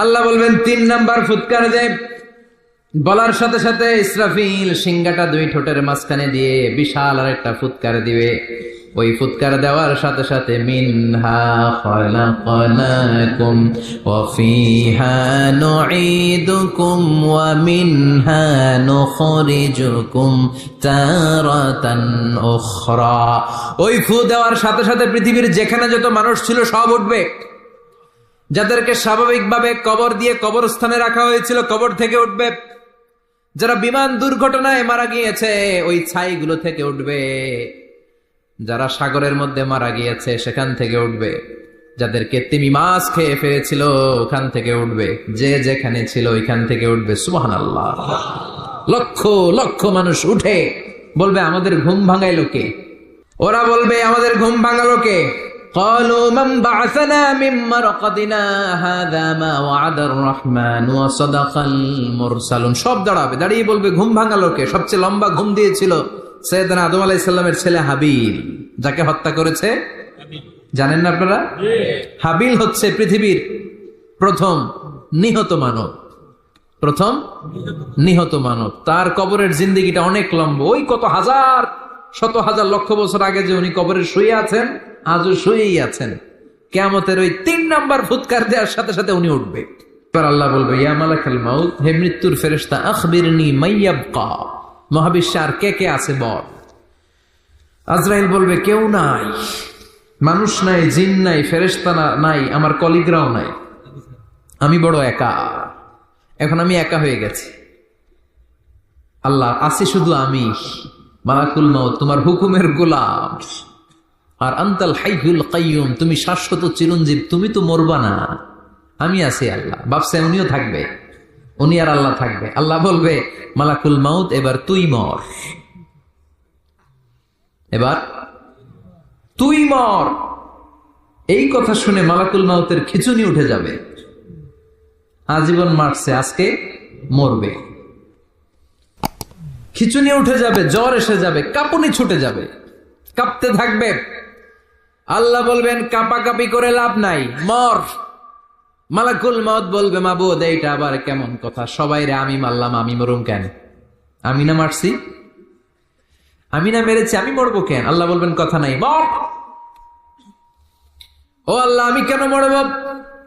আল্লাহ বলবেন, তিন নাম্বার ফুৎকার দেব বলার সাথে সাথে ইসরাফিল সিংগাটা দুই ঠোঁটের মাঝখানে দিয়ে বিশাল আর একটা ফুৎকার দিবে। ওই ফুৎকার দেওয়ার সাথে সাথে, মিনহা ওয়া ওই ফু দেওয়ার সাথে সাথে পৃথিবীর যেখানে যত মানুষ ছিল সব উঠবে। যাদেরকে স্বাভাবিকভাবে কবর দিয়ে কবরস্থানে রাখা হয়েছিল, কবর থেকে উঠবে। যারা বিমান দুর্ঘটনায় মারা গিয়েছে, ওই ছাইগুলো থেকে উঠবে। যারা সাগরের মধ্যে মারা গিয়েছে, সেখান থেকে উঠবে। যাদেরকে তিমি মাছ খেয়ে ফেলেছিল, ওখান থেকে উঠবে। যে যেখানে ছিল, ওইখান থেকে উঠবে। সুহান আল্লাহ লক্ষ লক্ষ মানুষ উঠে। বলবে, আমাদের ঘুম ভাঙাইলো কে ওরা বলবে, আমাদের ঘুম ভাঙালো কে? قالوا من بعثنا من مرقدنا هذا ما وعد الرحمن وصدق المرسلون সব দাঁড়াবে দাঁড়িয়ে বলবে ঘুম ভাঙালো কে সবচেয়ে লম্বা ঘুম দিয়েছিল সৈয়দনা আদম আলাইহিস সালামের ছেলে হাবিল যাকে হত্যা করেছে জানেন না আপনারা হাবিল হচ্ছে পৃথিবীর প্রথম নিহত মানব প্রথম নিহত মানব তার কবরের জিন্দিগিটা অনেক লম্বা ওই কত হাজার শত হাজার লক্ষ বছর আগে যে উনি কবরে শুয়ে আছেন আজও শুয়েই আছেন। কেমতের ওই তিন নাম্বার ফুৎকার দেওয়ার সাথে সাথে উনি উঠবে। এবার আল্লাহ বলবে, ইয়া মালাকাল মাউত, হে মৃত্যুর ফেরেশতা, আখবিরনি মাইয়াবকা মহাবিশ্বে আর কে কে আছে বল? আজরাইল বলবে, কেউ নাই। মানুষ নাই, জিন নাই, ফেরেশতা না- নাই, আমার কলিগরাও নাই। আমি বড় একা। এখন আমি একা হয়ে গেছি। আল্লাহ, আছি শুধু আমি। মালাকুল মাউত, তোমার হুকুমের গোলাম। আর আন্তাল হাইহুল কাইয়ুম, তুমি শাশ্বত চিরঞ্জীব, তুমি তো মরবা না। আমি আছি আল্লাহ। বাপসে উনিও থাকবে। উনি আর আল্লাহ থাকবে। আল্লাহ বলবে, মালাকুল মাউত, এবার তুই মর। এবার তুই মর। এই কথা শুনে মালাকুল মাউতের খিচুনি উঠে যাবে। আজীবন মারছে, আজকে মরবে। খিচুনি উঠে যাবে, জ্বর এসে যাবে, কাঁপুনি ছুটে যাবে। কাঁপতে থাকবে আল্লাহ বলবেন, কাপাকাপি করে লাভ নাই, মর। মালাকুল মত বলবে মা বোধ এইটা আবার কেমন কথা? সবাই রে, আমি মারলাম, আমি মরুম কেন? আমি না মারছি? আমি না মেরেছি, আমি মরবো কেন? আল্লাহ বলবেন, কথা নাই, মর। ও আল্লাহ, আমি কেন মরব?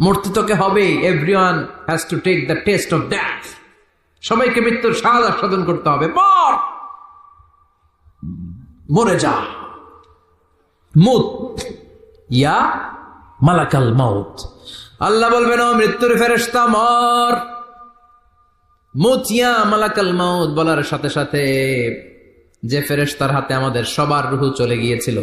মূর্তি তোকে হবে everyone has to take the taste of death সবাইকে মৃত্যুর স্বাদ আস্বাদন করতে হবে। মর! মরে যা। মুত। ইয়া মালাকাল মাউত। আল্লাহ বলবেন, ও মৃত্যুর ফেরেশতা, মর। মুত ইয়া মালাকাল মাউত বলার সাথে সাথে যে ফেরেশতার হাতে আমাদের সবার রুহু চলে গিয়েছিল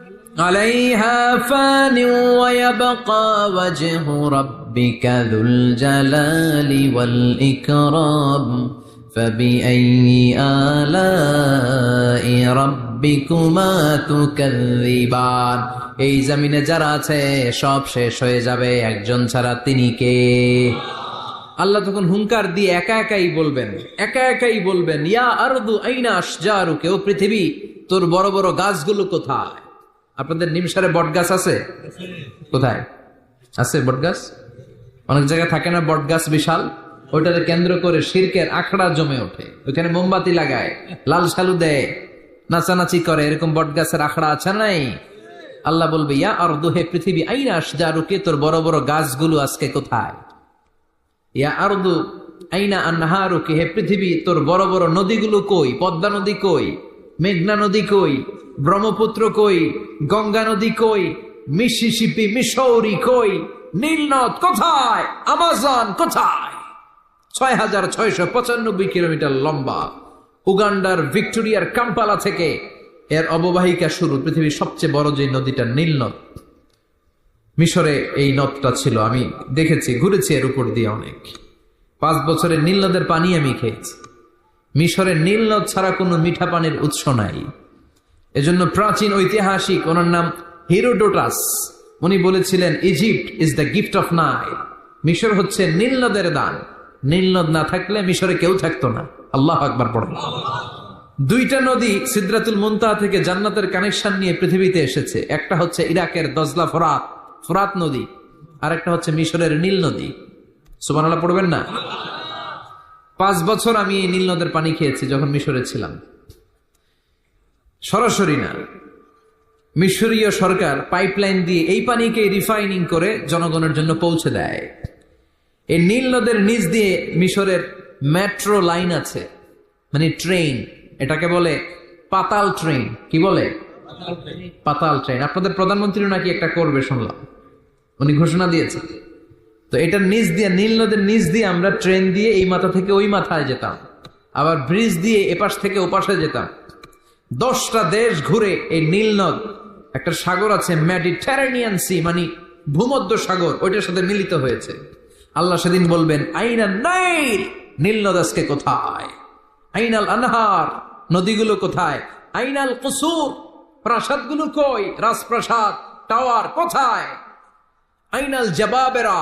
عليها فان ويبقى وجه ربك ذو الجلال والإكرام فبأي آلاء ربكما تكذبان এই জমিনে যারা আছে সব শেষ হয়ে যাবে একজন ছাড়া তিনি কে আল্লাহ তখন হুঙ্কার দিয়ে একা একাই বলবেন একা একাই বলবেন ইয়া আরদু আইনা আশজারু কেউ পৃথিবী তোর বড় বড় গাছগুলো কোথায় আপনাদের নিমসারে বট গাছ আছে? কোথায়? আছে বট গাছ অনেক জায়গায় থাকে না বট গাছ বিশাল? ওইটাকে কেন্দ্র করে শিরকের আখড়া জমে ওঠে। ওইখানে মোমবাতি লাগায়, লাল সালু দেয়, নাচানাচি করে। এরকম বট গাছের আখড়া আছে নাই? আল্লাহ বলবে, ইয়া আর দুহে পৃথিবী, আইনা আশজারুকে তোর বড় বড় গাছগুলো আজকে কোথায়? ইয়া আরদু, আইনা আন্নাহারুকে হে পৃথিবী, তোর বড় বড় নদীগুলো কই? পদ্মা নদী কই? মেঘনা নদী কই, ব্রহ্মপুত্র কই, গঙ্গা নদী কই, মিসিসিপি মিসৌরি কই, নীলনদ কোথায়, আমাজন কোথায়? ছয় হাজার ছয়শো পঁচানব্বই কিলোমিটার লম্বা, উগান্ডার ভিক্টোরিয়ার কাম্পালা থেকে এর অববাহিকা শুরু, পৃথিবীর সবচেয়ে বড় যে নদীটা নীলনদ। মিশরে এই নদটা ছিল, আমি দেখেছি, ঘুরেছি এর উপর দিয়ে অনেক। পাঁচ বছরের নীলনদের পানি আমি খেয়েছি। মিশরের নীল নদ ছাড়া কোনো মিঠা পানির উৎস নাই। এজন্য প্রাচীন ঐতিহাসিক, ওনার নাম হিরোডোটাস। উনি বলেছিলেন, Egypt is the gift of Nile মিশর হচ্ছে নীল নদের দান। নীল নদ না থাকলে মিশরে কেউ থাকতো না। আল্লাহ আকবার পড়ে। দুইটা নদী সিদ্রাতুল মুনতাহা থেকে জান্নাতের কানেকশন নিয়ে পৃথিবীতে এসেছে। একটা হচ্ছে ইরাকের দজলা ফরাত ফরাত নদী। আর একটা হচ্ছে মিশরের নীল নদী। সুবহানাল্লাহ, পড়বেন না? পাঁচ বছর আমি এই নীল নদের পানি খেয়েছি, যখন মিশরে ছিলাম। সরাসরি না। মিশরীয় সরকার পাইপলাইন দিয়ে এই পানিকে রিফাইনিং করে জনগণের জন্য পৌঁছে দেয়। এই নীল নদের নিচ দিয়ে মিশরের মেট্রো লাইন আছে মানে ট্রেন, এটাকে বলে পাতাল ট্রেন। কি বলে? পাতাল ট্রেন। আপনাদের প্রধানমন্ত্রী নাকি একটা করবে শুনলাম। উনি ঘোষণা দিয়েছে তো এটার নিচ দিয়ে, নীল নদের নিচ দিয়ে আমরা ট্রেন দিয়ে এই মাথা থেকে ওই মাথায় যেতাম। আবার ব্রিজ দিয়ে এপাশ থেকে ওপাশে যেতাম। দশটা দেশ ঘুরে এই নীল নদ, একটা সাগর আছে মেডিটেরানিয়ান সি মানে ভূমধ্য সাগর, ওইটার সাথে মিলিত হয়েছে। আল্লাহ সেদিন বলবেন, আইনা নাইল, নীল নদ আজকে কোথায়? আইনাল আনহার, নদীগুলো কোথায়? আইনাল কুসুর, প্রাসাদগুলো কই? রাজপ্রাসাদ, টাওয়ার কোথায়? আইনাল জবাবেরা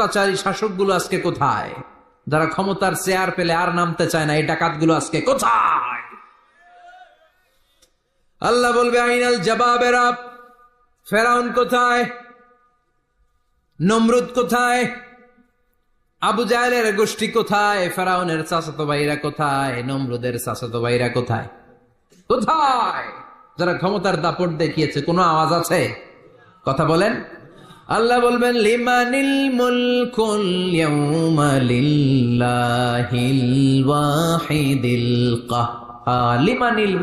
অত্যাচারী শাসকগুলো আজকে কোথায়? যারা ক্ষমতার চেয়ার পেলে আর নামতে চায় না, এই ডাকাতগুলো আজকে কোথায়? আল্লাহ বলবে, আইনাল জবাবেরা ফেরাউন কোথায়? নমরুদ কোথায়? আবু জাহেলের গোষ্ঠী কোথায়? ফেরাউনের চাচাতো ভাইরা কোথায়? নমরুদের চাচাতো ভাইরা কোথায়? কোথায়? যারা ক্ষমতার দাপট দেখিয়েছে, কোনো আওয়াজ আছে? কথা বলেন। আল্লাহ বলবেন লিমানিল মুলকুল ইয়াউমা লিল্লাহিল ওয়াহিদিল কাহ্হার লিমানিল মুলক